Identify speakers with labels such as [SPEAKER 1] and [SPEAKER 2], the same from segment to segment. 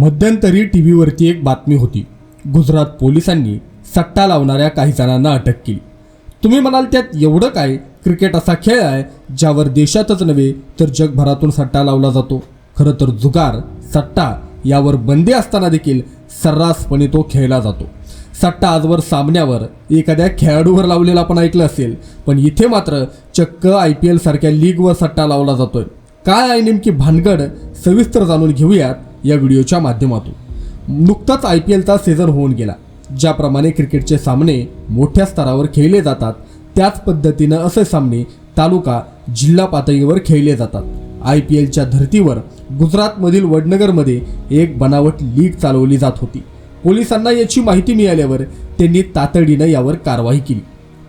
[SPEAKER 1] मध्यंतरी टी व्हीवरती एक बातमी होती. गुजरात पोलिसांनी सट्टा लावणाऱ्या काही जणांना अटक केली. तुम्ही म्हणाल त्यात एवढं काय? क्रिकेट असा खेळ आहे ज्यावर देशातच नव्हे तर जगभरातून सट्टा लावला जातो. खरं तर जुगार सट्टा यावर बंदी असताना देखील सर्रासपणे तो खेळला जातो. सट्टा आजवर सामन्यावर एखाद्या खेळाडूवर लावलेला आपण ऐकलं असेल पण इथे मात्र चक्क आय पी एल सारख्या लीगवर सट्टा लावला जातोय. काय आहे नेमकी भानगड? सविस्तर जाणून घेऊयात या व्हिडिओच्या माध्यमातून. नुकताच आय पी एलचा सीझन होऊन गेला ज्याप्रमाणे क्रिकेटचे सामने मोठ्या स्तरावर खेळले जातात त्याच पद्धतीनं असे सामने तालुका जिल्हा पातळीवर खेळले जातात. आय पी एलच्या धर्तीवर गुजरातमधील वडनगरमध्ये एक बनावट लीग चालवली जात होती. पोलिसांना याची माहिती मिळाल्यावर त्यांनी तातडीनं यावर कारवाई केली.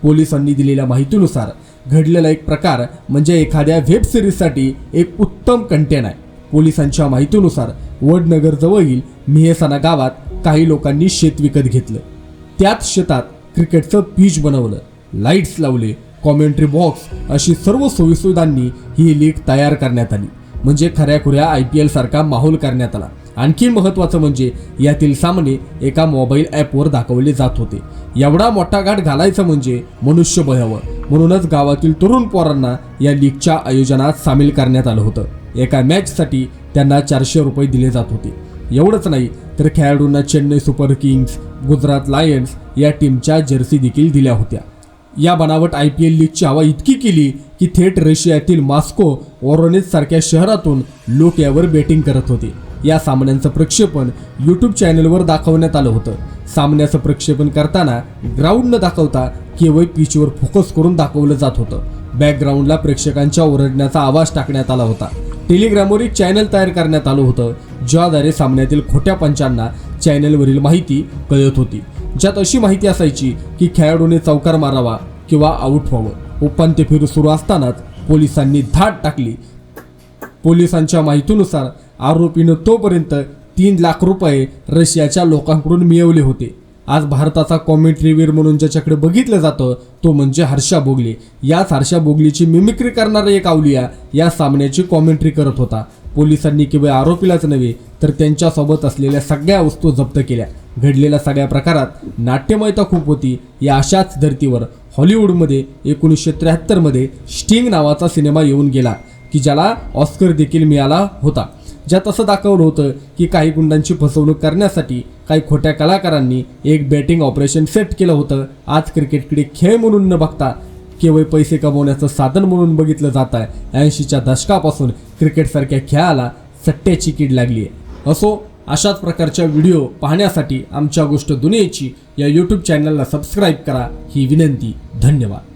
[SPEAKER 1] पोलिसांनी दिलेल्या माहितीनुसार घडलेला एक प्रकार म्हणजे एखाद्या वेब सिरीजसाठी एक उत्तम कंटेन आहे. पोलिसांच्या माहितीनुसार वडनगरजवळील मेहसाना गावात काही लोकांनी शेत विकत घेतलं. त्याच शेतात क्रिकेटचं पीच बनवलं. लाईट्स लावले कॉमेंट्री बॉक्स अशी सर्व सोयीसुविधांनी ही लीग तयार करण्यात आली. म्हणजे खऱ्याखुऱ्या आय पी एलसारखा माहोल करण्यात आला. आणखी महत्त्वाचं म्हणजे यातील सामने एका मोबाईल ॲपवर दाखवले जात होते. एवढा मोठा घाट घालायचा म्हणजे मनुष्यबळ हवं. म्हणूनच गावातील तरुण पोरांना या लीगच्या आयोजनात सामील करण्यात आलं होतं. एका मॅचसाठी त्यांना चारशे रुपये दिले जात होते. एवढंच नाही तर खेळाडूंना Chennai Super Kings Gujarat Lions या टीमच्या जर्सी देखील दिल्या होत्या. या बनावट आय पी एल लीगची हवा इतकी केली की थेट रशियातील मॉस्को वॉरोनेज सारख्या शहरातून लोक यावर बेटिंग करत होते. या सामन्यांचं प्रक्षेपण यूट्यूब चॅनलवर दाखवण्यात आलं होतं. सामन्याचं प्रक्षेपण करताना ग्राउंड न दाखवता केवळ पिचवर फोकस करून दाखवलं जात होतं. बॅकग्राऊंडला प्रेक्षकांच्या ओरडण्याचा आवाज टाकण्यात आला होता. टेलिग्रामवर एक चॅनल तयार करण्यात आलं होतं ज्याद्वारे सामन्यातील खोट्या पंचांना चॅनलवरील माहिती कळत होती. ज्यात अशी माहिती असायची की खेळाडूने चौकार मारावा किंवा आऊट व्हावं. उपांत्य फेरी सुरू असतानाच पोलिसांनी धाड टाकली. पोलिसांच्या माहितीनुसार आरोपीनं तोपर्यंत तीन लाख रुपये रशियाच्या लोकांकडून मिळवले होते. आज भारताचा कॉमेंट्रीवीर म्हणून ज्याच्याकडे बघितलं जातं तो म्हणजे हर्षा बोगले. याच हर्षा बोगलीची मिमिक्री करणारा एक आवलिया या सामन्याची कॉमेंट्री करत होता. पोलिसांनी केवळ आरोपीलाच नव्हे तर त्यांच्यासोबत असलेल्या सगळ्या वस्तू जप्त केल्या. घडलेल्या सगळ्या प्रकारात नाट्यमयता खूप होती. या अशाच धर्तीवर हॉलिवूडमध्ये एकोणीसशे त्र्याहत्तरमध्ये स्टिंग नावाचा सिनेमा येऊन गेला की ज्याला ऑस्कर देखील मिळाला होता. ज्यात असं दाखवलं होतं की काही गुंडांची फसवणूक करण्यासाठी काही खोट्या कलाकारांनी एक बॅटिंग ऑपरेशन सेट केलं होतं. आज क्रिकेटकडे खेळ म्हणून न बघता केवळ पैसे कमवण्याचं साधन म्हणून बघितलं जात आहे. ऐंशीच्या दशकापासून क्रिकेटसारख्या खेळाला सट्ट्याची कीड लागली आहे. असो अशाच प्रकारच्या व्हिडिओ पाहण्यासाठी आमच्या गोष्ट दुनियेची या यूट्यूब चॅनलला सबस्क्राईब करा. ही विनंती. धन्यवाद.